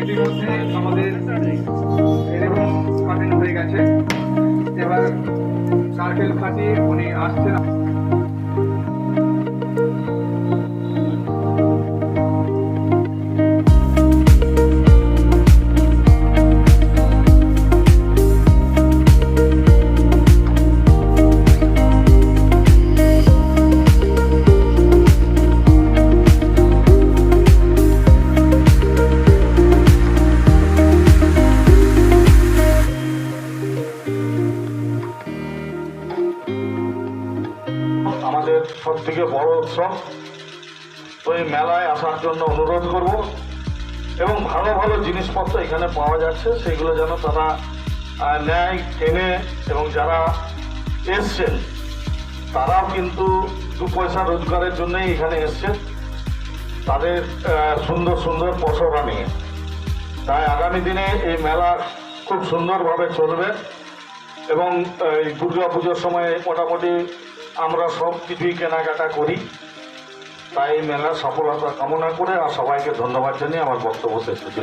ইতিমধ্যে আমাদের এরকম হয়ে গেছে। এবার সার্কেল খাটিয়ে উনি আসছেন। আমাদের সব থেকে বড় উৎসব। তো এই মেলায় আসার জন্য অনুরোধ করব। এবং ভালো ভালো জিনিসপত্র এখানে পাওয়া যাচ্ছে, সেগুলো যেন তারা নেয়, কেনে এবং যারা এসছেন, তারাও কিন্তু দু পয়সা রোজগারের জন্যই এখানে এসছেন। তাদের সুন্দর সুন্দর পসরা নিয়ে। তাই আগামী দিনে এই মেলা খুব সুন্দরভাবে চলবে। এবং এই দুর্গা পুজোর সময় মোটামুটি আমরা সব কিছুই কেনাকাটা করি তাই মেলা সফলতা কামনা করে আর সবাইকে ধন্যবাদ জানিয়ে আমার বক্তব্য শেষ করছি।